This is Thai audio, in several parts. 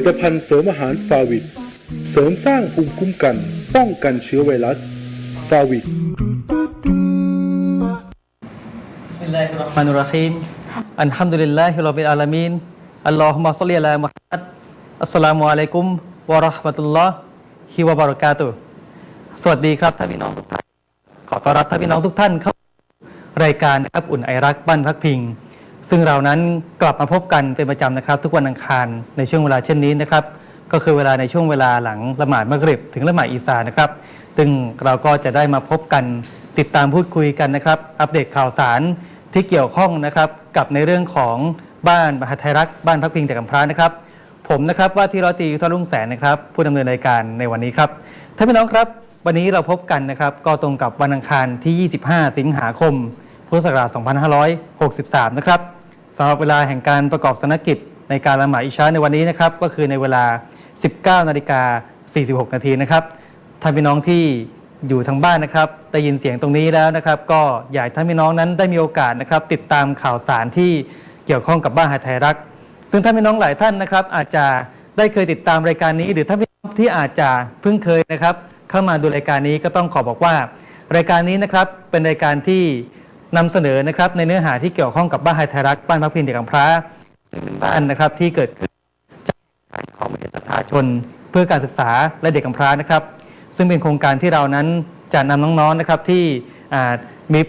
ลิตภัณฑ์เสริมอาหารฟาวิดเสริมสร้างภูมิคุ้มกัน ป้องกันเชื้อไวรัส ฟาวิดบิสมิลลาฮิรราะห์มานุรราฮิมอันฮัมดุลิลลาฮิร็บบิลอาลามีนอัลลอฮุมะศ็อลลิอะลามุฮัมมัดอัสสลามุอะลัยกุมวะเราะห์มะตุลลอฮิวะบะเราะกาตุสวัสดีครับท่านพี่น้องทุกท่านขอต้อนรับท่านพี่น้องทุกท่านเข้ารายการอับอุ่นไอรักบ้านพักพิง ซึ่งเรานั้นกลับมาพบกันเป็นประจำนะครับ ทุกวันอังคารในช่วงเวลาเช่นนี้นะครับ ก็คือเวลาในช่วงเวลาหลังละหมาดมักริบถึงละหมาดอีสานะครับ ซึ่งเราก็จะได้มาพบกันติดตามพูดคุยกันนะครับ อัปเดตข่าวสารที่เกี่ยวข้องนะครับกับในเรื่องของบ้านมหาไทยรักบ้านพักพิงแต่กำพร้านะครับ ผมนะครับว่าที่ร้อยตรียุทธรุ่งแสนนะครับ ผู้ดำเนินรายการในวันนี้ครับท่านพี่น้องครับ วันนี้เราพบกันนะครับ ก็ตรงกับวันอังคารที่ 25 สิงหาคม พุทธศักราช 2563 นะครับสำหรับเวลาแห่งการประกอบสนกิจในการละหมาดอิชาในวันนี้นะครับ ก็คือในเวลา 19 นาฬิกา 46 นาทีนะครับท่านพี่น้องที่อยู่ทางบ้านนะครับได้ยินเสียงตรงนี้แล้วนะครับ ก็อยากท่านพี่น้องนั้นได้มีโอกาสนะครับ ติดตามข่าวสารที่เกี่ยวข้องกับบ้านหาไทยรัก ซึ่งท่านพี่น้องหลายท่านนะครับ อาจจะได้เคยติดตามรายการนี้ หรือท่านพี่น้องที่อาจจะเพิ่งเคยนะครับ เข้ามาดูรายการนี้ก็ต้องขอบอกว่า รายการนี้นะครับเป็นรายการที่ นำเสนอนะครับในเนื้อหาที่เกี่ยวข้องกับบ้านหาไทยรักบ้านพักพิงเด็กกำพร้าซึ่งเป็นบ้านนะครับที่เกิดขึ้นจากของบริษัทสถาชน เพื่อการศึกษาและเด็กกำพร้านะครับ ซึ่งเป็นโครงการที่เรานั้นจะนำน้องๆนะครับที่มี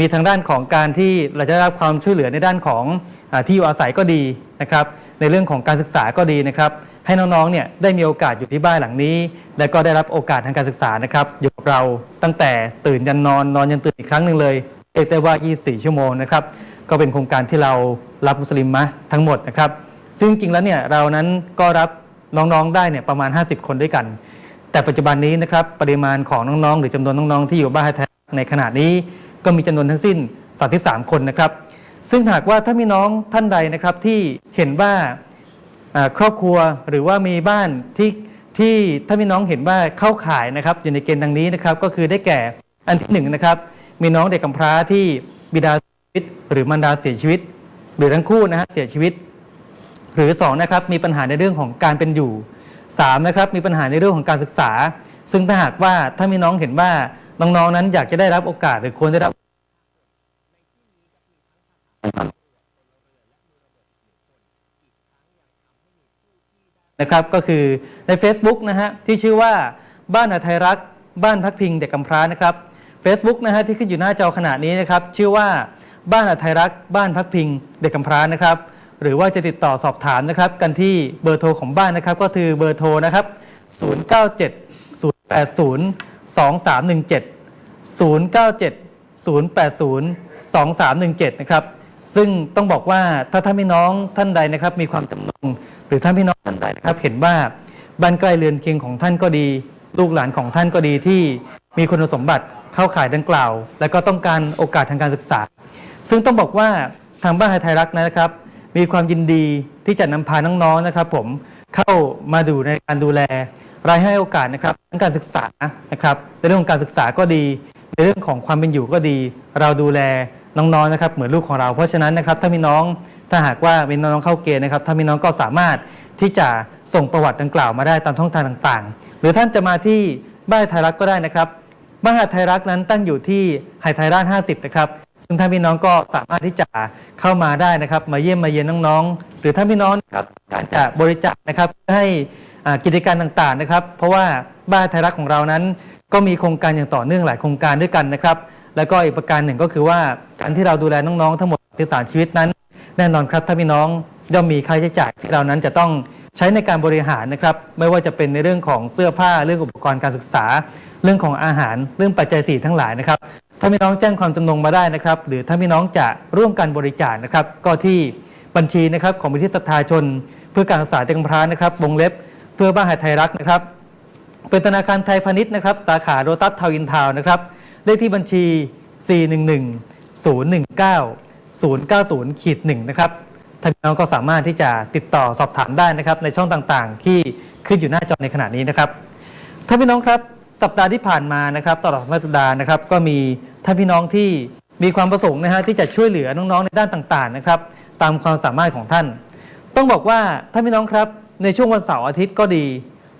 มีทางด้านของการที่เราจะได้รับความช่วยเหลือในด้านของอที่อยู่อาศัยก็ดีนะครับ ในเรื่องของการศึกษาก็ดีนะครับ ให้น้องๆเนี่ยได้มีโอกาสอยู่ที่บ้านหลังนี้ และก็ได้รับโอกาสทางการศึกษานะครับอยู่กับเราตั้งแต่ตื่นยันนอนนอนยันตื่นอีกครั้งหนึ่งเลย รียกได้ว่า 24 ชั่วโมงนะครับ ก็เป็นโครงการที่เรารับมุสลิมมะทั้งหมดนะครับ ซึ่งจริงๆแล้วเนี่ยเรานั้นก็รับน้องๆได้เนี่ยประมาณ 50 คนด้วยกัน แต่ปัจจุบันนี้นะครับปริมาณของน้องๆ หรือจำนวนน้องๆ ที่อยู่บ้านแท้ในขณะนี้ก็มีจำนวนทั้งสิ้น 33 คนนะครับ ซึ่งหากว่าถ้ามีน้องท่านใดนะครับที่เห็นว่าครอบครัวหรือว่ามีบ้านที่ที่ถ้ามีน้องเห็นว่าเข้าข่ายนะครับอยู่ในเกณฑ์ดังนี้นะครับก็คือได้แก่อันที่หนึ่งนะครับ มีน้องเด็กกำพร้าที่บิดาเสียชีวิต หรือมารดาเสียชีวิต หรือทั้งคู่นะฮะเสียชีวิต หรือ2นะครับมีปัญหาในเรื่องของการเป็นอยู่3นะครับมีปัญหาในเรื่องของการศึกษา ซึ่งถ้าหากว่าถ้ามีน้องเห็นว่าน้องๆนั้นอยากจะได้รับโอกาสหรือควรได้รับนะครับก็คือใน Facebook นะฮะที่ชื่อว่าบ้านอาไทยรัก บ้านพักพิงเด็กกำพร้านะครับ Facebook นะฮะที่ขึ้นอยู่หน้าจอขณะนี้นะครับชื่อว่าบ้านอาไทยรักบ้านพักพิง เด็กกำพร้านะครับ หรือว่าจะติดต่อสอบถามนะครับกันที่เบอร์โทรของบ้านนะครับ ก็คือเบอร์โทรนะครับ 097 080 2317 097 080 2317 นะครับ ซึ่งต้องบอกว่าถ้าท่านพี่น้องท่านใดนะครับ มีความจำนงหรือท่านพี่น้องท่านใดนะครับ เห็นว่าบ้านใกล้เรือนเคียงของท่านก็ดี ลูกหลานของท่านก็ดีที่มีคุณสมบัติ เข้าข่ายดังกล่าว และก็ต้องการโอกาสทางการศึกษา ซึ่งต้องบอกว่าทางบ้านไทยรักนะครับ มีความยินดีที่จะนำพาน้องๆนะครับ ผมเข้ามาดูในการดูแล รายให้โอกาสนะครับทั้งการศึกษานะครับในเรื่องของการศึกษาก็ดี ในเรื่องของความเป็นอยู่ก็ดี เราดูแลน้องๆนะครับ เหมือนลูกของเรา เพราะฉะนั้นนะครับถ้ามีน้องถ้าหากว่ามีน้องๆเข้าเกณฑ์นะครับ ถ้ามีน้องก็สามารถที่จะส่งประวัติดังกล่าวมาได้ตามช่องทางต่างๆ หรือท่านจะมาที่บ้านไทยรักก็ได้นะครับ บ้านหาดไทยรักนั้นตั้งอยู่ที่ไฮไทยราช50 นะครับ ซึ่งท่านพี่น้องก็สามารถที่จะเข้ามาได้นะครับ มาเยี่ยมมาเยียนน้องๆ หรือท่านพี่น้องครับการจะบริจาคนะครับให้อ่ากิจการต่างๆนะครับ เพราะว่าบ้านไทยรักของเรานั้น ก็มีโครงการอย่างต่อเนื่องหลายโครงการด้วยกันนะครับ แล้วก็อีกประการหนึ่งก็คือว่าการที่เราดูแลน้องๆทั้งหมด 13 ชีวิตนั้น แน่นอนครับท่านพี่น้อง ย่อมมีค่าใช้จ่ายที่เรานั้นจะต้องใช้ในการบริหารนะครับ ไม่ว่าจะเป็นในเรื่องของเสื้อผ้าเรื่องอุปกรณ์การศึกษา เรื่องของอาหารเรื่องปัจจัยสี่ทั้งหลายนะครับ ถ้าพี่น้องแจ้งความจำนงมาได้นะครับ หรือถ้าพี่น้องจะร่วมกันบริจาคนะครับ ก็ที่บัญชีนะครับของมูลที่ศรัทธาชน เพื่อการศึกษาเด็กกำพร้านะครับวงเล็บเพื่อบ้านหาไทยรักนะครับ เป็นธนาคารไทยพาณิชย์นะครับ สาขาโรตัสทาวินทาวน์นะครับเลขที่บัญชี 411 019 090ขีด1นะครับ ท่านพี่น้องก็สามารถที่จะติดต่อสอบถามได้นะครับในช่องต่างๆ ที่ขึ้นอยู่หน้าจอในขณะนี้นะครับท่านพี่น้องครับสัปดาห์ที่ผ่านมานะครับตลอดสัปดาห์นะครับก็มีท่านพี่น้องที่มีความประสงค์นะฮะที่จะช่วยเหลือน้องๆในด้านต่างๆนะครับตามความสามารถของท่าน ต้องบอกว่าท่านพี่น้องครับในช่วงวันเสาร์อาทิตย์ก็ดี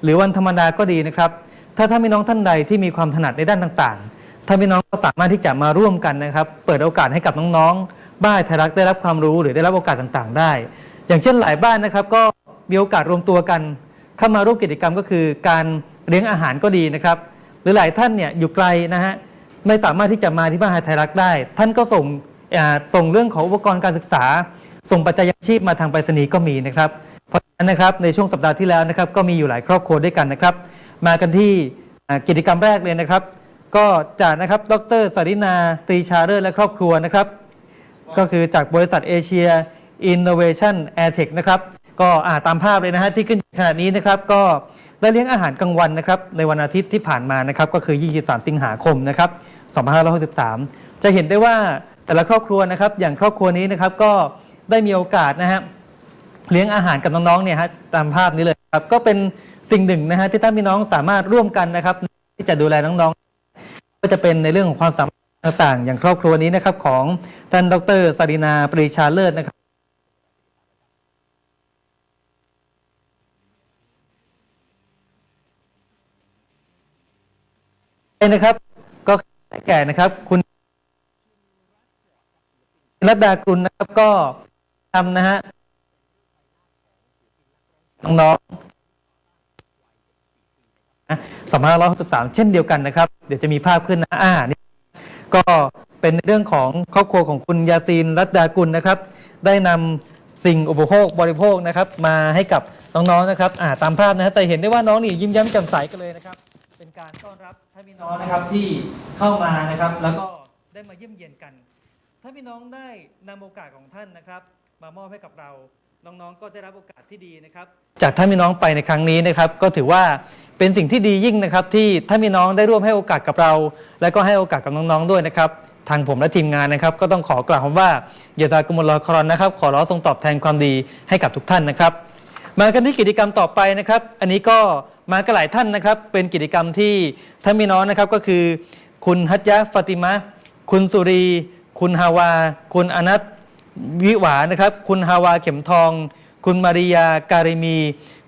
หรือวันธรรมดาก็ดีนะครับถ้าท่านพี่น้องท่านใดที่มีความถนัดในด้านต่างๆท่านพี่น้องก็สามารถที่จะมาร่วมกันนะครับ เปิดโอกาสให้กับน้องๆ บ้านไทยรักได้รับความรู้หรือได้รับโอกาสต่างๆ ได้ อย่างเช่นหลายบ้านนะครับ ก็มีโอกาสรวมตัวกัน เข้ามาร่วมกิจกรรมก็คือ การเลี้ยงอาหารก็ดีนะครับ หรือหลายท่านเนี่ยอยู่ไกลนะฮะไม่สามารถที่จะมาที่บ้านไทยรักได้ ท่านก็ส่งส่งเรื่องของอุปกรณ์การศึกษา ส่งปัจจัยยังชีพมาทางไปรษณีย์ก็มีนะครับเพราะฉะนั้นนะครับในช่วงสัปดาห์ที่แล้วนะครับ ก็มีอยู่หลายครอบครัวด้วยกันนะครับ มากันที่กิจกรรมแรกเลยนะครับ ก็จากนะครับ ดรสารินาปรีชาเลิศและครอบครัวนะครับ ก็คือจากบริษัทเอเชียอินโนเวชันแอร์เทคนะครับก็อ่าตามภาพเลยนะฮะที่ขึ้นขนาดนี้นะครับก็ได้เลี้ยงอาหารกลางวันนะครับในวันอาทิตย์ที่ผ่านมานะครับก็คือ 23 สิงหาคมนะครับ2563 จะเห็นได้ว่าแต่ละครอบครัวนะครับอย่างครอบครัวนี้นะครับก็ได้มีโอกาสนะฮะเลี้ยงอาหารกับน้องๆเนี่ยฮะตามภาพนี้เลยครับก็เป็นสิ่งหนึ่งนะฮะที่ท่านพี่น้องสามารถร่วมกันนะครับที่จะดูแลน้องๆ ก็จะเป็นในเรื่องของความสามารถ ต่างๆ อย่างครอบครัวนี้นะครับของท่านดรสารินาปรีชาเลิศนะครับนะครับ ก็ได้แก่นะครับ คุณรัตดากุลนะครับก็ทำนะฮะน้องๆสองพันห้าร้อยหกสิบสามเช่นเดียวกันนะครับ เดี๋ยวจะมีภาพขึ้นนะอ่านี่ ก็เป็นเรื่องของครอบครัวของคุณยาซีนรัตดากุลนะครับ ได้นำสิ่งอุปโภคบริโภคนะครับ มาให้กับน้องๆนะครับอ่าตามภาพนะฮะจะเห็นได้ว่าน้องนี่ยิ้มแย้มแจ่มใสกันเลยนะครับ เป็นการต้อนรับท่านพี่น้องนะครับที่เข้ามานะครับ แล้วก็ได้มาเยี่ยมเยียนกันถ้านพี่น้องได้นำโอกาสของท่านนะครับ มามอบให้กับเรา น้องๆก็ได้รับโอกาสที่ดีนะครับ จากท่านพี่น้องไปในครั้งนี้นะครับ ก็ถือว่าเป็นสิ่งที่ดียิ่งนะครับ ที่ท่านพี่น้องได้ร่วมให้โอกาสกับเรา และก็ให้โอกาสกับน้องๆด้วยนะครับ ทางผมและทีมงานนะครับ ก็ต้องขอกล่าวคำว่าอย่าซากุมุลลอครอนนะครับ ขอร้องทรงตอบแทนความดีให้กับทุกท่านนะครับ มากันที่กิจกรรมต่อไปนะครับ อันนี้ก็มากันหลายท่านนะครับ เป็นกิจกรรมที่ท่านพี่น้องนะครับก็คือ คุณฮัจยะฟาติมะคุณสุรี คุณฮาวา คุณอนัท วิหวานะครับ คุณฮาวาเข็มทอง คุณมาริยาการิมี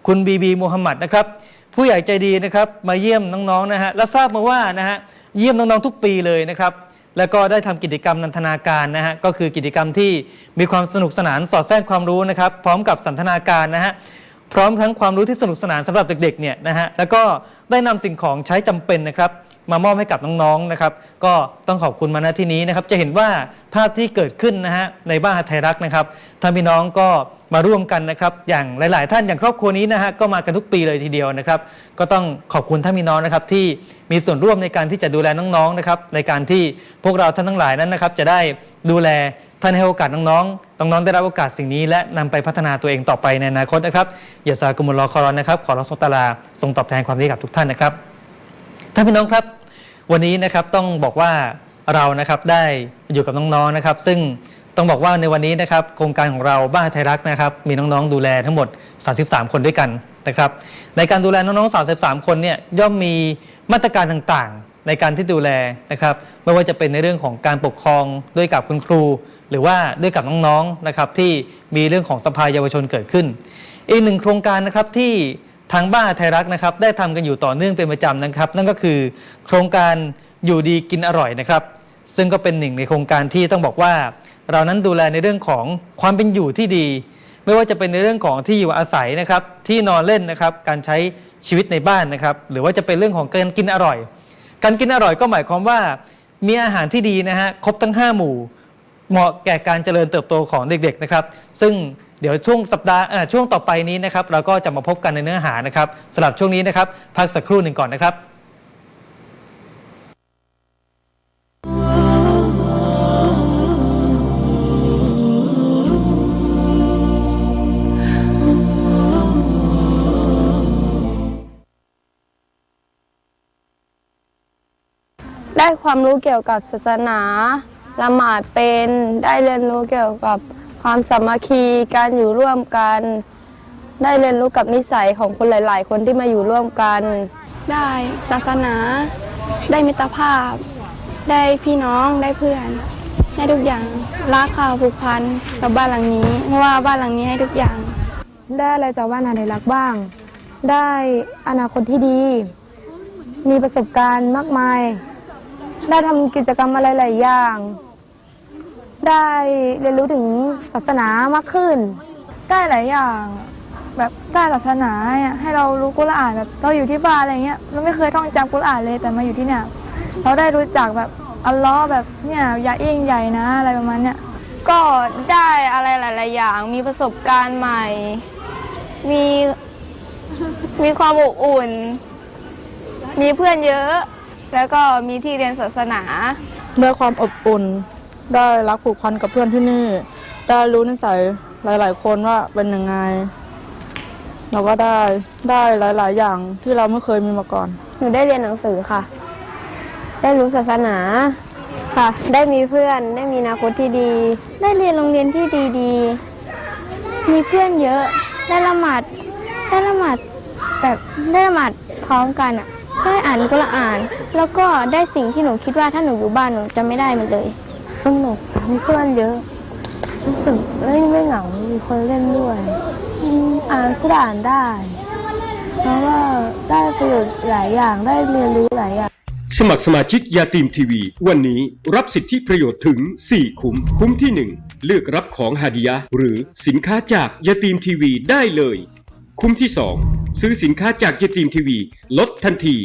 คุณบีบีมูฮัมหมัดนะครับ ผู้ใหญ่ใจดีนะครับ มาเยี่ยมน้องๆนะฮะและทราบมาว่านะฮะเยี่ยมน้องๆทุกปีเลยนะครับแล้วก็ได้ทำกิจกรรมนันทนาการนะฮะก็คือกิจกรรมที่มีความสนุกสนานสอดแทรกความรู้นะครับ พร้อมกับสันทนาการนะฮะพร้อมทั้งความรู้ที่สนุกสนานสำหรับเด็กๆเนี่ยนะฮะแล้วก็ได้นำสิ่งของใช้จำเป็นนะครับ มามอบให้กับน้องๆนะครับ ก็ต้องขอบคุณมาณที่นี้นะครับ จะเห็นว่าภาพที่เกิดขึ้นนะฮะในบ้านไทยรักนะครับท่านพี่น้องก็มาร่วมกันนะครับ อย่างหลาย ๆ ท่านอย่างครอบครัวนี้นะฮะก็มากันทุกปีเลยทีเดียวนะครับ ก็ต้องขอบคุณท่านพี่น้องนะครับที่มีส่วนร่วมในการที่จะดูแลน้องๆนะครับ ในการที่พวกเราท่านทั้งหลายนั้นนะครับ จะได้ดูแลท่านให้โอกาสน้องๆ น้องๆ ได้รับโอกาสสิ่งนี้ และนำไปพัฒนาตัวเองต่อไปในอนาคตนะครับอย่าซากุมุลลอคอรอนนะครับ ขอรับทรงตะลาทรงตอบแทนความดีกับทุกท่านนะครับ ท่านพี่น้องครับ วันนี้นะครับต้องบอกว่าเรานะครับได้อยู่กับน้องๆนะครับ ซึ่งต้องบอกว่าในวันนี้นะครับโครงการของเราบ้านไทยรักนะครับมีน้องๆดูแลทั้งหมด 33 คนด้วยกันนะครับในการดูแลน้องๆ 33 คนเนี่ยย่อมมีมาตรการต่างๆ ในการที่ดูแลนะครับไม่ว่าจะเป็นในเรื่องของการปกครองด้วยกับคุณครู หรือว่าด้วยกับน้องๆนะครับที่มีเรื่องของสภาเยาวชนเกิดขึ้น อีกหนึ่งโครงการนะครับที่ ทางบ้านไทยรักนะครับได้ทำกันอยู่ต่อเนื่องเป็นประจำนะครับ นั่นก็คือโครงการอยู่ดีกินอร่อยนะครับ ซึ่งก็เป็นหนึ่งในโครงการที่ต้องบอกว่า เรานั้นดูแลในเรื่องของความเป็นอยู่ที่ดี ไม่ว่าจะเป็นในเรื่องของที่อยู่อาศัยนะครับที่นอนเล่นนะครับการใช้ชีวิตในบ้านนะครับ หรือว่าจะเป็นเรื่องของการกินอร่อย การกินอร่อยก็หมายความว่า มีอาหารที่ดีนะฮะครบทั้ง 5 หมู่ เหมาะแก่การเจริญเติบโตของเด็กๆนะครับ ซึ่ง เดี๋ยวช่วงสัปดาห์ช่วงต่อไปนี้นะครับเราก็จะมาพบกันในเนื้อหานะครับสำหรับช่วงนี้นะครับ พักสักครู่หนึ่งก่อนนะครับได้ความรู้เกี่ยวกับศาสนา ละหมาดเป็น ได้เรียนรู้เกี่ยวกับ ความสามัคคีการอยู่ร่วมกัน ได้เรียนรู้กับนิสัยของคนหลาย ๆ คนที่มาอยู่ร่วมกัน ได้ศาสนา ได้มิตรภาพ ได้พี่น้องได้เพื่อนได้ทุกอย่างรักค่ะผูกพันกับบ้านหลังนี้เพราะว่าบ้านหลังนี้ให้ทุกอย่าง ได้อะไรจากบ้านอาไดรักบ้าง ได้อนาคตที่ดี มีประสบการณ์มากมาย ได้ทำกิจกรรมอะไรหลายอย่าง ได้เรียนรู้ถึงศาสนามากขึ้น ได้หลายอย่าง แบบได้ศาสนาเนี่ยให้เรารู้กุรอานแบบเราอยู่ที่บ้านอะไรเงี้ยเราไม่เคยท่องจำกุรอานเลยแต่มาอยู่ที่เนี่ยเราได้รู้จักแบบอัลลอฮ์แบบเนี่ยอย่ายิ่งใหญ่นะอะไรประมาณเนี้ยก็ได้อะไรหลาย ๆ อย่างมีประสบการณ์ใหม่ มีมีความอบอุ่น มีเพื่อนเยอะ แล้วก็มีที่เรียนศาสนาได้ความอบอุ่น ได้รักผูกพันกับเพื่อนที่นี่ ได้รู้นิสัยหลาย ๆ คนว่าเป็นยังไง เราก็ได้ได้หลาย ๆ อย่างที่เราไม่เคยมีมาก่อน หนูได้เรียนหนังสือค่ะ ได้รู้ศาสนาค่ะ ได้มีเพื่อน ได้มีอนาคตที่ดี ได้เรียนโรงเรียนที่ดีๆ มีเพื่อนเยอะ ได้ละหมาด ได้ละหมาดแบบได้ละหมาดพร้อมกันอะ ได้อ่านกุรอาน แล้วก็ได้สิ่งที่หนูคิดว่าถ้าหนูอยู่บ้านหนูจะไม่ได้มันเลย สนุกมีเพื่อนเยอะรู้สึกไม่ไม่เหงา มีคนเล่นด้วยอ่านกุรอานได้แล้วก็ได้ประโยชน์หลายอย่างได้เรียนรู้หลายอย่าง สมัครสมาชิกยาตีมทีวี วันนี้รับสิทธิประโยชน์ถึง 4 คุ้ม คุ้มที่ 1 เลือกรับของฮาดิยะห์หรือสินค้าจากยาตีมทีวีได้เลย คุ้มที่ 2 ซื้อสินค้าจากยาตีมทีวี ลดทันที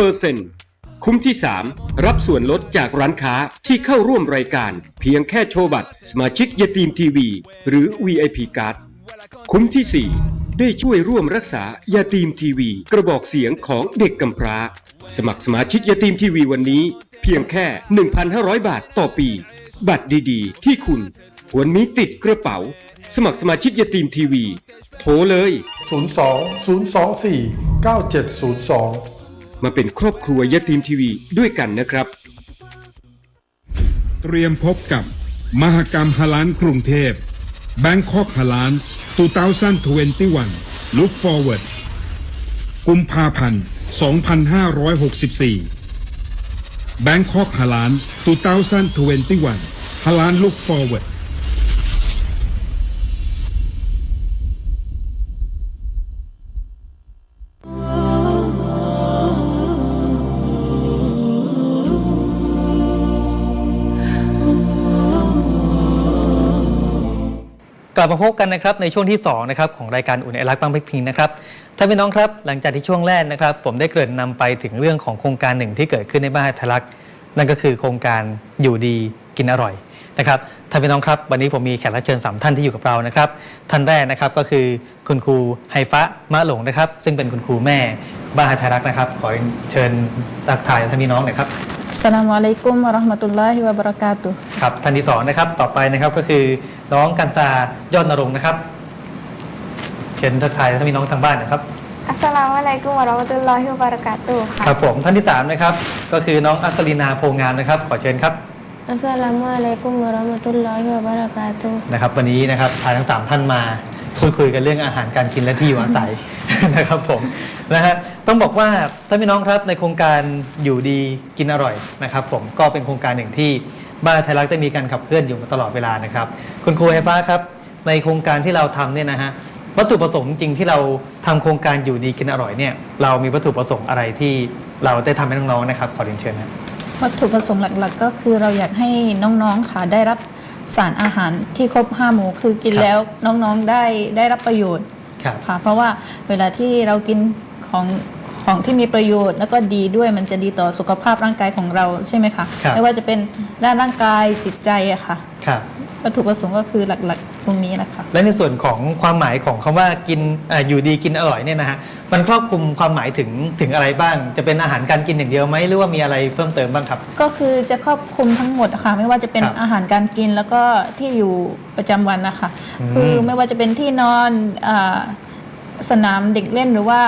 10% คุ้มที่ 3 รับส่วนลดจากร้านค้าที่เข้าร่วมรายการ เพียงแค่โชว์บัตร สมาชิกยาตีมทีวี หรือ VIP Card คุ้มที่ 4 ได้ช่วยร่วมรักษายาตีมทีวี กระบอกเสียงของเด็กกำพร้า สมัครสมาชิกยาตีมทีวีวันนี้ เพียงแค่ 1,500 บาทต่อปี บัตรดีๆ ที่คุณควรมีติดกระเป๋า สมัครสมาชิกยาตีมทีวี โทรเลย 02 024 9702 มาเป็นครอบครัวยาตีมทีวีด้วยกันนะครับ เตรียมพบกับ มหกรรมฮาลานกรุงเทพ Bangkok ฮาลาน2021 Look Forward กุมภาพันธ์ 2564 Bangkok ฮาลาน2021ฮาลาน Look Forward ลับมาพบกันนะครับในช่วงที่2นะครับของรายการอุ่นไอรักบางเพ็กพิงนะครับท่านพี่น้องครับหลังจากที่ช่วงแรกนะครับ ผมได้เกริ่นนำไปถึงเรื่องของโครงการหนึ่งที่เกิดขึ้นในบ้านทะลักนั่นก็คือโครงการอยู่ดีกินอร่อยนะครับท่านพี่น้องครับ วันนี้ผมมีแขกรับเชิญสามท่านที่อยู่กับเรานะครับท่านแรกนะครับก็คือคุณครูไฮฟะมะหลงนะครับ ซึ่งเป็นคุณครูแม่บ้านทะลักนะครับ ขอเชิญตักทายท่านพี่น้องหน่อยครับ Assalamualaikum warahmatullahi wabarakatuh ครับท่านที่สองนะครับต่อไปนะครับก็คือน้องกันซายอดนรงค์นะครับเชิญทักทายท่านพี่น้องทางบ้านหนะครับอัสสลามุอะลัยกุมวะเราะมะตุลลอฮิวะบะเราะกาตุฮ์ค่ะครับผมท่านที่สามนะครับก็คือน้องอัศรินาโพงามนะครับ ขอเชิญครับอัสสลามุอะลัยกุมวะเราะมะตุลลอฮิวะบะเราะกาตุฮ์นะครับ วันนี้นะครับพาทั้งสามท่านมาพูดคุยกันเรื่องอาหารการกินและที่อยู่อาศัย นะครับผม นะฮะต้องบอกว่าท่านพี่น้องครับในโครงการอยู่ดีกินอร่อยนะครับผมก็เป็นโครงการหนึ่งที่บ้านไทยรัฐได้มีการขับเคลื่อนอยู่มาตลอดเวลานะครับคุณครูไฟฟ้าครับ ในโครงการที่เราทำเนี่ยนะฮะวัตถุประสงค์จริงที่เราทำโครงการอยู่ดีกินอร่อยเนี่ยเรามีวัตถุประสงค์อะไรที่เราได้ทำให้น้องๆนะครับขอเรียนเชิญนะวัตถุประสงค์หลักๆ ก็คือเราอยากให้น้องๆค่ะได้รับสารอาหารที่ครบห้าหมู่คือกินแล้วน้องๆได้ได้รับประโยชน์ครับค่ะเพราะว่าเวลาที่เรากิน ของของที่มีประโยชน์ แล้วก็ดีด้วยมันจะดีต่อสุขภาพร่างกายของเราใช่ไหมคะครับไม่ว่าจะเป็นด้านร่างกายจิตใจอะค่ะครับวัตถุประสงค์ก็คือหลักๆตรงนี้นะคะและในส่วนของความหมายของคำว่ากินอาอยู่ดีกินอร่อยเนี่ยนะฮะมันครอบคลุมความหมายถึงถึงอะไรบ้าง จะเป็นอาหารการกินอย่างเดียวไหมหรือว่ามีอะไรเพิ่มเติมบ้างครับ ก็คือจะครอบคลุมทั้งหมดอะค่ะไม่ว่าจะเป็นครับอาหารการกินแล้วก็ที่อยู่ประจำวันนะคะอืมคือไม่ว่าจะเป็นที่นอนอาสนามเด็กเล่นหรือว่า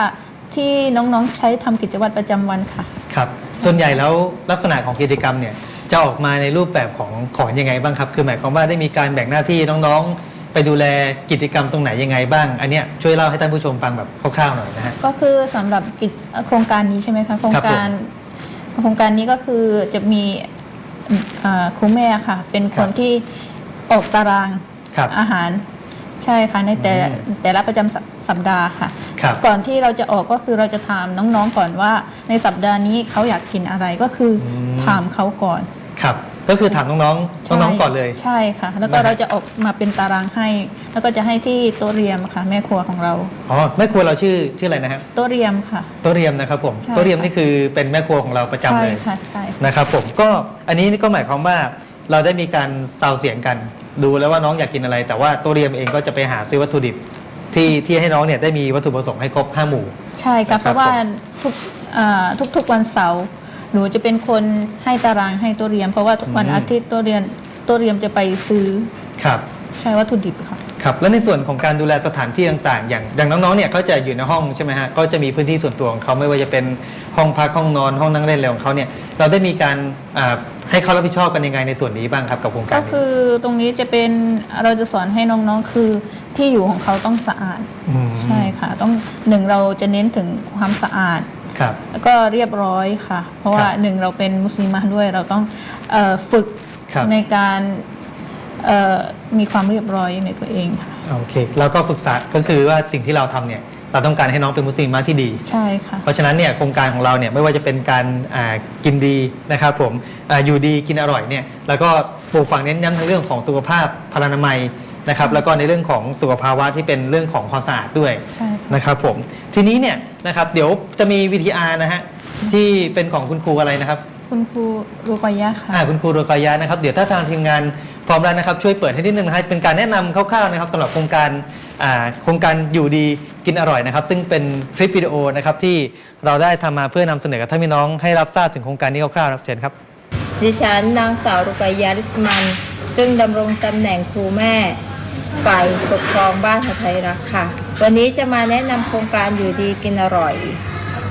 ที่น้องๆใช้ทำกิจวัตรประจำวันค่ะ ครับส่วนใหญ่แล้วลักษณะของกิจกรรมเนี่ยจะออกมาในรูปแบบของของยังไงบ้างครับ คือหมายความว่าได้มีการแบ่งหน้าที่น้องๆ ไปดูแลกิจกรรมตรงไหนยังไงบ้าง อันเนี้ยช่วยเล่าให้ท่านผู้ชมฟังแบบคร่าวๆหน่อยนะฮะ ก็คือสำหรับกิจโครงการนี้ใช่ไหมคะโครงครับผมการโครงการนี้ก็คือจะมีอ่าครูแม่ค่ะ เป็นคนที่ออกตารางครับ อาหารใช่ค่ะในแต่แต่ละประจำสัปสัปดาห์ค่ะครับ ก่อนที่เราจะออกก็คือเราจะถามน้องๆก่อนว่า ในสัปดาห์นี้เขาอยากกินอะไรก็คืออถามเขาก่อนครับ ก็คือถามน้องๆใช่น้องๆก่อนเลย ใช่ค่ะ แล้วก็นะฮะเราจะออกมาเป็นตารางให้ แล้วก็จะให้ที่โต๊ะเรียมค่ะ แม่ครัวของเราอ๋อแม่ครัวเราชื่อชื่ออะไรนะครับโต๊ะเรียมค่ะโตัวเรียมนะครับผมใช่โตัวเรียมค่ะนี่คือเป็นแม่ครัวของเราประจำใช่เลยค่ะใช่นะครับผมก็อันนี้ก็หมายความว่าเราได้มีการซาวเสียงกัน ดูแล้วว่าน้องอยากกินอะไร แต่ว่าโตัวเรียมเองก็จะไปหาซื้อวัตถุดิบ ที่ที่ให้น้องเนี่ยได้มีวัตถุประสงค์ให้ครบห้าหมู่ ใช่ค่ะ นะครับเพราะว่าทุกอ่าทุกๆวันเสาร์หนูจะเป็นคนให้ตารางให้โต๊ะเรียมเพราะว่าทุกวันอืม อาทิตย์โต๊ะเรียนโต๊ะเรียมจะไปซื้อครับ ใช้วัตถุดิบค่ะ ครับแล้วในส่วนของการดูแลสถานที่ต่างๆ อย่างอย่างน้องๆเนี่ยเขาจะอยู่ในห้องใช่ไหมฮะก็จะมีพื้นที่ส่วนตัวของเขาไม่ว่าจะเป็นห้องพักห้องนอนห้องนั่งเล่นอะไรของเขาเนี่ยเราได้มีการอ่าให้เขารับผิดชอบกันยังไงในส่วนนี้บ้างครับกับโครงการก็นี้ คือตรงนี้จะเป็นเราจะสอนให้น้องๆ คือ ที่อยู่ของเขาต้องสะอาดมใช่ค่ะ ต้องหนึ่งเราจะเน้นถึงความสะอาด ครับ แล้วก็เรียบร้อยค่ะ เพราะว่าครับหนึ่งเราเป็นมุสลิมะด้วย เราต้องเออฝึกครับ ในการเอ่อมีความเรียบร้อยในตัวเองค่ะโอเคแล้วก็ปรึกษาก็คือว่าสิ่งที่เราทำเนี่ยเราต้องการให้น้องเป็นมุสลิมมากที่ดี ใช่ค่ะ เพราะฉะนั้นเนี่ยโครงการของเราเนี่ยไม่ว่าจะเป็นการอ่ากินดีนะครับผมอาอยู่ดีกินอร่อยเนี่ยแล้วก็ปลูกฝังเน้นย้ำทั้งเรื่องของสุขภาพพลานามัย นะครับแล้วก็ในเรื่องของสุขภาวะที่เป็นเรื่องของความสะอาดด้วยใช่ค่ะนะครับผมทีนี้เนี่ยนะครับเดี๋ยวจะมี VTR นะฮะที่เป็นของคุณครูอะไรนะครับคุณครูรูกอยะค่ะอ่าคุณครูโรกายานะครับเดี๋ยวถ้าทางทีมงานพร้อมแล้วนะครับช่วยเปิดให้นิดนึงนะฮะเป็นการแนะนำคร่าวๆนะครับสำหรับโครงการอ่าโครงการอยู่ดีกินอร่อยนะครับ ซึ่งเป็นคลิปวิดีโอนะครับที่เราได้ทำมาเพื่อนำเสนอกับท่านพี่น้องให้รับทราบถึงโครงการนี้คร่าวๆนะครับเชิญครับ ดิฉันนางสาวรุกายาลิสมัน ซึ่งดำรงตำแหน่งครูแม่ ฝ่ายปกครองบ้านหาไทยรักค่ะ วันนี้จะมาแนะนำโครงการอยู่ดีกินอร่อย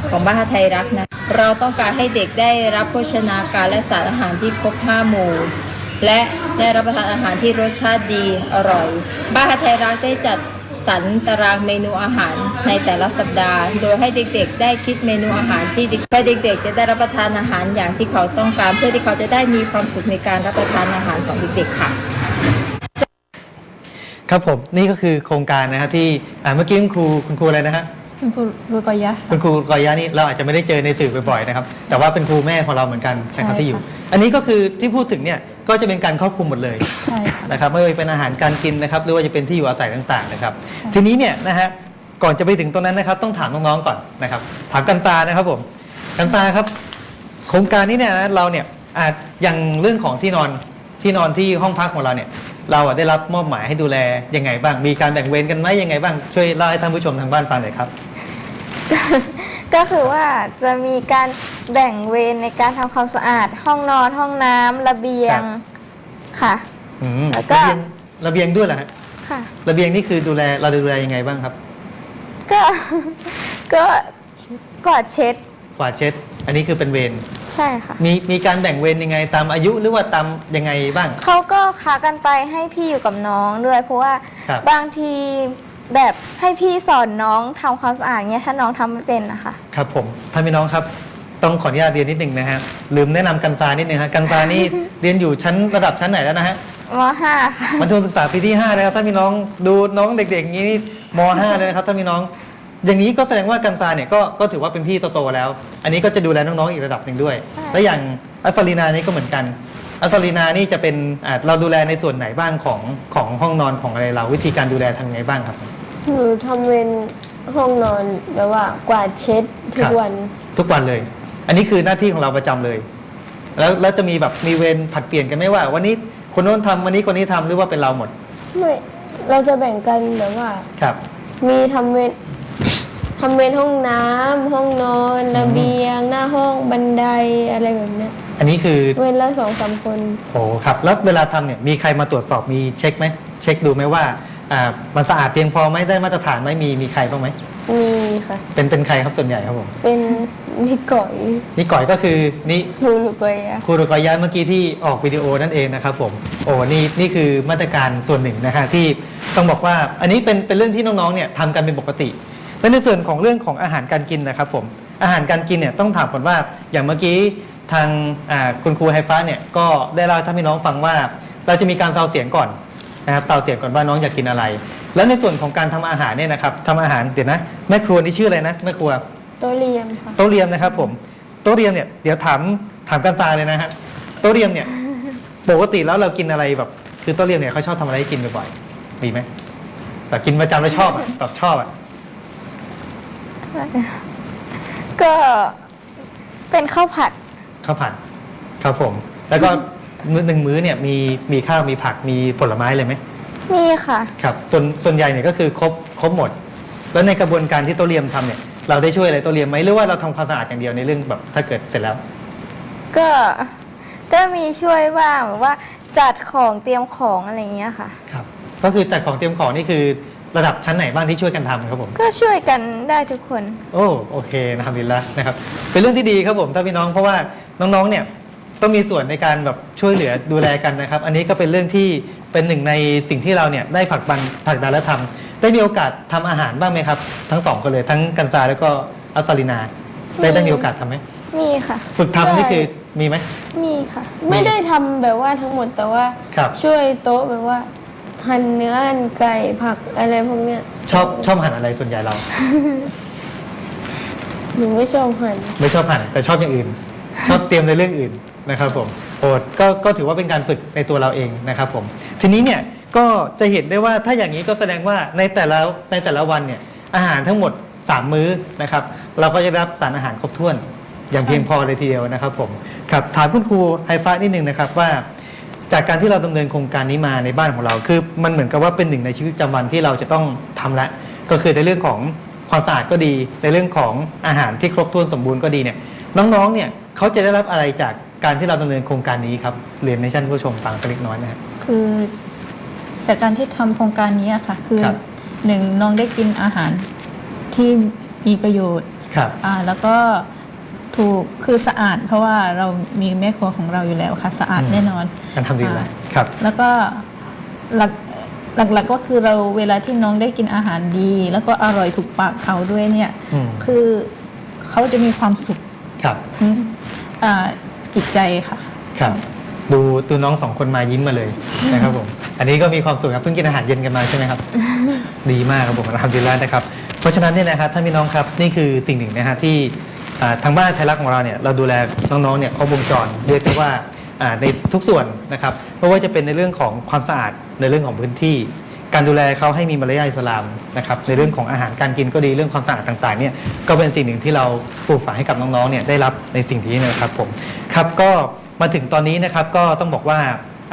ของบ้านหาไทยรักนะ เราต้องการให้เด็กได้รับโภชนาการและสารอาหารที่ครบ5หมู่และได้รับประทานอาหารที่รสชาติดีอร่อย บ้านหาไทยรักได้จัดสรรตารางเมนูอาหารในแต่ละสัปดาห์ โดยให้เด็กๆ ได้คิดเมนูอาหารที่เด็กเพื่อเด็กๆ จะได้รับประทานอาหารอย่างที่เขาต้องการ เพื่อที่เขาจะได้มีความสุขในการรับประทานอาหารของเด็กๆค่ะ ครับผมนี่ก็คือโครงการนะฮะที่อ่าเมื่อกี้คุณครูคุณครูอะไรนะฮะคุณครูรูกอยะ คุณครูกอยานี่เราอาจจะไม่ได้เจอในสื่อบ่อยๆนะครับแต่ว่าเป็นครูแม่ของเราเหมือนกันนะครับใช่ที่อยู่ค่ะอันนี้ก็คือที่พูดถึงเนี่ยก็จะเป็นการครอบคลุมหมดเลย ใช่ค่ะ นะครับไม่ว่าจะเป็นอาหารการกินนะครับหรือว่าจะเป็นที่อยู่อาศัยต่างๆนะครับใช่ทีนี้เนี่ยนะฮะก่อนจะไปถึงตรงนั้นนะครับต้องถามน้องๆก่อนนะครับถามกันซานะครับผมกันซาครับ โครงการนี้เนี่ยนะเราเนี่ยอาจอย่างเรื่องของที่นอนที่นอนที่ห้องพักของเราเนี่ย เราอะได้รับมอบหมายให้ดูแลยังไงบ้าง มีการแบ่งเวรกันไหมยังไงบ้าง ช่วยเล่าให้ท่านผู้ชมทางบ้านฟังหน่อยครับ ก็คือว่าจะมีการแบ่งเวรในการทำความสะอาด ห้องนอนห้องน้ำระเบียงครับ ค่ะ อืมแล้วก็ ระเบียงระเบียงด้วยเหรอฮะค่ะ ระเบียงนี่คือดูแลเราดูแลยังไงบ้างครับ ก็ ก็กอดเช็ด กวาดเช็ด อันนี้คือเป็นเวรใช่ค่ะ มีมีการแบ่งเวรยังไงตามอายุหรือว่าตามยังไงบ้าง เขาก็ค้ากันไปให้พี่อยู่กับน้องด้วย เพราะว่าครับ บางทีแบบให้พี่สอนน้องทำความสะอาดเงี้ยถ้าน้องทำไม่เป็นนะคะ ครับผมท่านพี่น้องครับต้องขออนุญาตเรียนนิดหนึ่งนะฮะลืมแนะนำกันซานิดหนึงฮะกันซานี่ เรียนอยู่ชั้นระดับชั้นไหนแล้วนะฮะมห้าค่ะ มัธยมศึกษาปีที่5นะครับท่านพี่น้องดูน้องเด็กๆอย่างนี้นี่ม 5 เลยนะครับท่านพี่น้อง อย่างนี้ก็แสดงว่ากันซาเนี่ยก็ก็ถือว่าเป็นพี่โตๆแล้ว อันนี้ก็จะดูแลน้องๆอีกระดับหนึ่งด้วย และอย่างอัสลีนานี่ก็เหมือนกัน อัสลีนานี่จะเป็นอ่าเราดูแลในส่วนไหนบ้างของของห้องนอนของอะไรเราวิธีการดูแลทำไงบ้างครับ หนูทำเวรห้องนอนแบบว่ากวาดเช็ดทุคกรับวัน ทุกวันเลย อันนี้คือหน้าที่ของเราประจำเลย แล้วแล้วจะมีแบบมีเวรผัดเปลี่ยนกันไหมว่า วันนี้คนโน้นทำวันนี้คนนี้ทำหรือว่าเป็นเราหมด ไม่ เราจะแบ่งกันแบบว่า ครับ มีทำเวร ทำเวรห้องน้ำห้องนอนระเบียง หน้าห้องบันไดอะไรแบบเนี้ยอันนี้คือเวรละสองสามคน โอ้ครับแล้วเวลาทำเนี่ยมีใครมาตรวจสอบมีเช็คไหมเช็คดูไหมว่าอ่ามันสะอาดเพียงพอไหมได้มาตรฐานไหมมีมีใครบ้างไหมมีค่ะ เป็นเป็นใครครับส่วนใหญ่ครับผมเป็นนิก่อยนี่ก่อยก็คือนี่ครูลูกเอยอะครูรกอยยะเมื่อกี้ที่ออกวิดีโอนั่นเองนะครับผมโอ้นี่นี่คือมาตรการส่วนหนึ่งนะฮะที่ต้องบอกว่าอันนี้เป็นเป็นเรื่องที่น้องๆเนี่ยทำกันเป็นปกติ และในส่วนของเรื่องของอาหารการกินนะครับผมอาหารการกินเนี่ยต้องถามก่อนว่าอย่างเมื่อกี้ทางอ่าคุณครูไฮฟ้าเนี่ยก็ได้เล่าให้ท่านพี่น้องฟังว่า เราจะมีการซาวเสียงก่อนนะครับซาวเสียงก่อนว่าน้องอยากกินอะไร แล้วในส่วนของการทำอาหารเนี่ยนะครับทำอาหารเดี๋ยวนะแม่ครัวนี่ชื่ออะไรนะแม่ครัวตัวเรียมค่ะโต๊ะเรียมนะครับผมโต๊ะเรียมเนี่ยเดี๋ยวถามถามกันซาเลยนะฮะโต๊ะเรียมเนี่ยปกติแล้วเรากินอะไรแบบคือโต๊ะเรียมเนี่ยเขาชอบทำอะไรให้กินบ่อยๆมีไหมแบบกินประจำแล้วชอบอะแบบชอบอะ ก็เป็นข้าวผัดข้าวผัดครับผม แล้วก็มื้อหนึ่งมื้อเนี่ยมีมีข้าวมีผักมีผลไม้เลยไหมมีค่ะ ครับส่วนส่วนใหญ่เนี่ยก็คือครบครบหมด แล้วในกระบวนการที่โต๊ะเรียมทำเนี่ยเราได้ช่วยอะไรโต๊ะเรียมไหมหรือว่าเราทำความสะอาดอย่างเดียวในเรื่องแบบถ้าเกิดเสร็จแล้ว ก็ก็มีช่วยบ้างแบบว่าจัดของเตรียมของอะไรอย่างเงี้ยค่ะ ครับ ก็คือจัดของเตรียมของนี่คือ ระดับชั้นไหนบ้างที่ช่วยกันทำครับผม ก็ช่วยกันได้ทุกคน โอ้โอเคนะครับดินละนะครับ เป็นเรื่องที่ดีครับผมท่านพี่น้องเพราะว่าน้องๆเนี่ยต้องมีส่วนในการแบบช่วยเหลือดูแลกันนะครับ อันนี้ก็เป็นเรื่องที่เป็นหนึ่งในสิ่งที่เราเนี่ยได้ผลักดันผลักดันและทำได้มีโอกาสทำอาหารบ้างไหมครับ ทั้งสองคนเลยทั้งกันซาแล้วก็อัสซาลินา ได้ได้มีโอกาสทำไหมมีค่ะฝึกทำนี่คือมีไหม มีค่ะ ไม่ได้ทำแบบว่าทั้งหมดแต่ว่าครับ ช่วยโต๊ะแบบว่า หั่นเนื้อหั่นไก่ผักอะไรพวกเนี้ยชอบชอบหั่นอะไรส่วนใหญ่เรา หนูไม่ชอบหั่นไม่ชอบหั่นแต่ชอบอย่างอื่น ชอบเตรียมในเรื่องอื่นนะครับผมโอ้ก็ก็ถือว่าเป็นการฝึกในตัวเราเองนะครับผมทีนี้เนี่ยก็จะเห็นได้ว่าถ้าอย่างนี้ก็แสดงว่าในแต่ละในแต่ละวันเนี่ยอาหารทั้งหมด 3 มื้อนะครับ เราก็จะได้รับสารอาหารครบถ้วนอย่างเพียงพอเลยทีเดียวนะครับผมครับถามคุณครูไฮฟ้านิดนึงนะครับว่า จากการที่เราดำเนินโครงการนี้มาในบ้านของเรา คือมันเหมือนกับว่าเป็นหนึ่งในชีวิตประจำวันที่เราจะต้องทำละ ก็คือในเรื่องของความสะอาดก็ดี ในเรื่องของอาหารที่ครบถ้วนสมบูรณ์ก็ดีเนี่ยน้องๆเนี่ยเขาจะได้รับอะไรจากการที่เราดำเนินโครงการนี้ครับเรียนในชั้นผู้ชมฟังสักเล็กน้อยนะฮะคือจากการที่ทำโครงการนี้อะค่ะ คือครับหนึ่งน้องได้กินอาหารที่มีประโยชน์ครับอ่าแล้วก็ ถูกคือสะอาด เพราะว่าเรามีแม่ครัวของเราอยู่แล้วค่ะ สะอาดอืมแน่นอนการทำดีแล้วอ่าครับ แล้วก็หลักหลักๆก็คือเราเวลาที่น้องได้กินอาหารดี แล้วก็อร่อยถูกปากเขาด้วยเนี่ยอืมคือเขาจะมีความสุขครับทั้งอ่าจิตใจค่ะ ครับ ดูดูน้องสองคนมายิ้มมาเลยนะครับผม อันนี้ก็มีความสุขครับเพิ่งกินอาหารเย็นกันมาใช่ไหมครับ ดีมากครับผมทำดีแล้วนะครับ เพราะฉะนั้นเนี่ยนะครับท่านพี่น้องครับนี่คือสิ่งหนึ่งนะฮะที่อ่า ทางบ้านไทยรัฐของเราเนี่ยเราดูแลน้องๆเนี่ยครบวงจรเรียกได้ว่าในทุกส่วนนะครับไม่ว่าจะเป็นในเรื่องของความสะอาดในเรื่องของพื้นที่ การดูแลเขาให้มีมารยาทอิสลามนะครับในเรื่องของอาหารการกินก็ดีเรื่องความสะอาดต่างๆเนี่ยก็เป็นสิ่งหนึ่งที่เราปลูกฝังให้กับน้องๆเนี่ยได้รับในสิ่งนี้นะครับผมครับก็มาถึงตอนนี้นะครับก็ต้องบอกว่า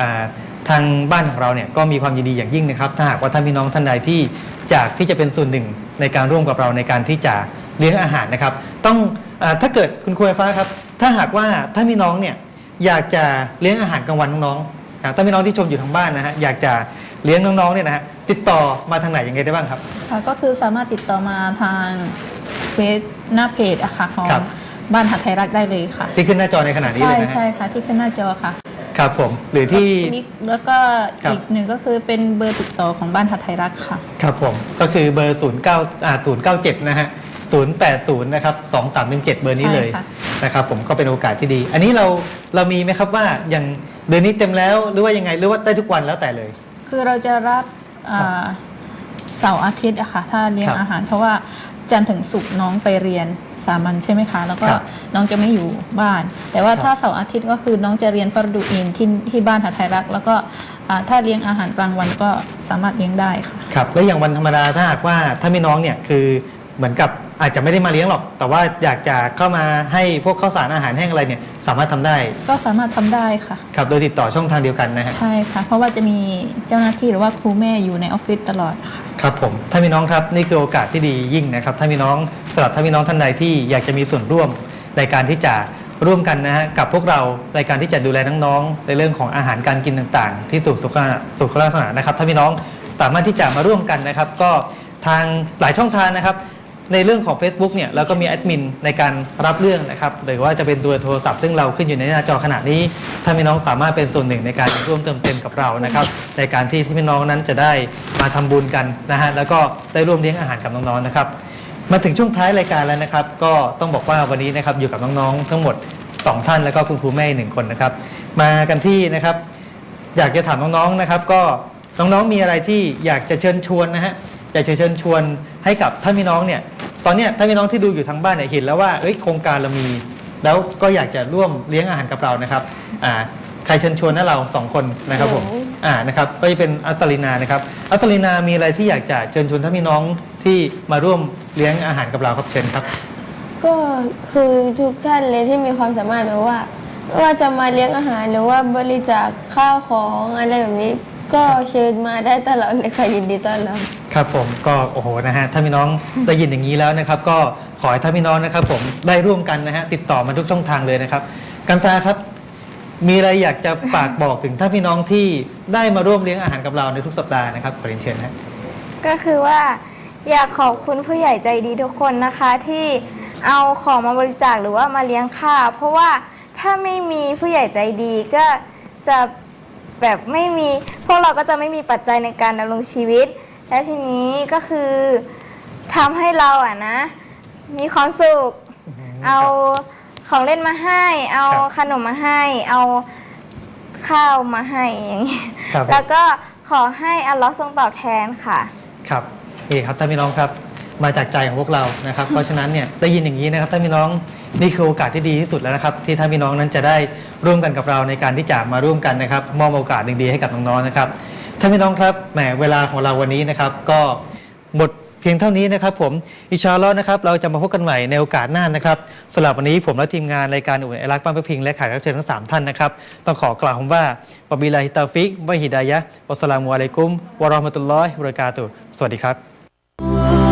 อ่าทางบ้านของเราเนี่ยก็มีความยินดีอย่างยิ่งนะครับถ้าหากว่าท่านพี่น้องท่านใดที่อยากที่จะเป็นส่วนหนึ่งในการร่วมกับเราในการที่จะ เลี้ยงอาหารนะครับ ต้องอาถ้าเกิดคุณครูไฟฟ้าครับ ถ้าหากว่าท่านพี่น้องเนี่ยอยากจะเลี้ยงอาหารกลางวันน้องๆนะท่านพี่น้องที่ชมอยู่ทางบ้านนะฮะอยากจะเลี้ยงน้องๆเนี่ยนะฮะติดต่อมาทางไหนยังไงได้บ้างครับค่ะก็คือสามารถติดต่อมาทางเฟซหน้าเพจอะค่ะของครับบ้านหัดไทยรักได้เลยค่ะ ที่ขึ้นหน้าจอในขณะนี้ใช่เลยนะฮะใช่ค่ะที่ขึ้นหน้าจอค่ะครับผมหรือที่นี่แล้วก็ครับอีกหนึ่งก็คือเป็นเบอร์ติดต่อของบ้านหัดไทยรักค่ะ ครับผมก็คือเบอร์ 0 9อ่า097 นะฮะ 080นะครับ2317 เบอร์นี้เลยใช่ค่ะ นะครับผมก็เป็นโอกาสที่ดี อันนี้เราเรามีไหมครับว่าอย่างเดือนนี้เต็มแล้วหรือว่ายังไงหรือว่าได้ทุกวันแล้วแต่เลย คือเราจะรับอ่าเสาร์อาทิตย์อะค่ะถ้าเลี้ยงครับอาหาร เพราะว่าจันทร์ถึงศุกร์น้องไปเรียนสามัญใช่ไหมคะ แล้วก็ครับน้องจะไม่อยู่บ้าน แต่ว่าครับถ้าเสาร์อาทิตย์ก็คือน้องจะเรียนฟารดูอินที่ที่บ้านหัดไทยรัก แล้วก็อ่าถ้าเลี้ยงอาหารกลางวันก็สามารถเลี้ยงได้ค่ะ ครับแล้วอย่างวันธรรมดาถ้าหากว่าถ้ามีน้องเนี่ยคือเหมือนกับ อาจจะไม่ได้มาเลี้ยงหรอก แต่ว่าอยากจะเข้ามาให้พวกข้าวสารอาหารแห้งอะไรเนี่ยสามารถทำได้ก็สามารถทำได้ค่ะ ครับโดยติดต่อช่องทางเดียวกันนะฮะ ใช่ค่ะ เพราะว่าจะมีเจ้าหน้าที่หรือว่าครูแม่อยู่ในออฟฟิศตลอดค่ะ ครับผมท่านพี่น้องครับนี่คือโอกาสที่ดียิ่งนะครับท่านพี่น้องสำหรับท่านพี่น้องท่านใดที่อยากจะมีส่วนร่วมในการที่จะร่วมกันนะฮะกับพวกเราในการที่จะดูแลน้องๆในเรื่องของอาหารการกินต่างๆ ที่สุขสุขสุขลักษณะนะครับท่านพี่น้องสามารถที่จะมาร่วมกันนะครับ ก็ทางหลายช่องทางนะครับ ในเรื่องของ Facebook เนี่ยเราก็มีแอดมินในการรับเรื่องนะครับหรือว่าจะเป็นตัวโทรศัพท์ซึ่งเราขึ้นอยู่ในหน้าจอขณะนี้ถ้าพี่น้องสามารถเป็นส่วนหนึ่งในการร่วมเติมเต็มกับเรานะครับในการที่ที่พี่น้องนั้นจะได้มาทำบุญกันนะฮะแล้วก็ได้ร่วมเลี้ยงอาหารกับน้องๆนะครับมาถึงช่วงท้ายรายการแล้วนะครับ ก็ต้องบอกว่าวันนี้นะครับอยู่กับน้องๆทั้งหมด 2 ท่านแล้วก็คุณครูแม่หนึ่งคนนะครับมากันที่นะครับ อยากจะถามน้องๆนะครับ ก็น้องๆมีอะไรที่อยากจะเชิญชวนนะฮะอยากจะเชิญชวน ให้กับท่านพี่น้องเนี่ยตอนเนี้ยท่านพี่น้องที่ดูอยู่ทางบ้านเนี่ยเห็นแล้วว่าเอ้ยโครงการเรามี แล้วก็อยากจะร่วมเลี้ยงอาหารกับเรานะครับอ่าใครเชิญชวนนะเราสองคนนะครับผมอ่านะครับก็จะเป็นอัสลินานะครับอัสลินามีอะไรที่อยากจะเชิญชวนท่านพี่น้องที่มาร่วมเลี้ยงอาหารกับเราครับเชิญครับ ก็คือทุกท่านเลยที่มีความสามารถแบบว่าไม่ว่าจะมาเลี้ยงอาหารหรือว่าบริจาคข้าวของอะไรแบบนี้ ก็เชิญมาได้ตลอดเลยค่ะยินดีต้อนรับ ครับผมก็โอ้โหนะฮะถ้าพี่น้องได้ยินอย่างนี้แล้วนะครับ ก็ขอให้ท่านพี่น้องนะครับ ผมได้ร่วมกันนะฮะติดต่อมาทุกช่องทางเลยนะครับกันซาครับ มีอะไรอยากจะฝากบอกถึงท่านพี่น้องที่ได้มาร่วมเลี้ยงอาหารกับเราในทุกสัปดาห์นะครับขอเรียนเชิญนะก็คือว่าอยากขอบคุณผู้ใหญ่ใจดีทุกคนนะคะที่เอาของมาบริจาคหรือว่ามาเลี้ยงข้าวเพราะว่าถ้าไม่มีผู้ใหญ่ใจดีก็จะ แบบไม่มี พวกเราก็จะไม่มีปัจจัยในการดำรงชีวิต และทีนี้ก็คือทำให้เราอะนะ มีความสุข เอาของเล่นมาให้ เอาครับขนมมาให้ เอาข้าวมาให้อย่างนี้ครับแล้วก็ขอให้อัลเลอฮ์ทรงตอบแทนค่ะ ครับนี่ครับท่านพี่น้องครับมาจากใจของพวกเรานะครับ เพราะฉะนั้นเนี่ยได้ยินอย่างนี้นะครับท่านพี่น้อง นี่คือโอกาสที่ดีที่สุดแล้วนะครับ ที่ท่านพี่น้องนั้นจะได้ร่วมกันกับเราในการที่จะมาร่วมกันนะครับมอบโอกาสดีๆให้กับน้องๆนะครับท่านพี่น้องครับแหมเวลาของเราวันนี้นะครับ ก็หมดเพียงเท่านี้นะครับผมอิชาอัลอนะครับเราจะมาพบกันใหม่ในโอกาสหน้านะครับสำหรับวันนี้ผมและทีมงานรายการอุ่นไอรักบ้านพระพิงและแขกรับเชิญทั้งสามท่านนะครับ ต้องขอกล่าวคำว่าบะบิลาฮิตาฟิกวะฮิดายะวัสสลามุอะลัยกุมวะราะห์มะตุลลอฮิวะบะเราะกาตุสวัสดีครับ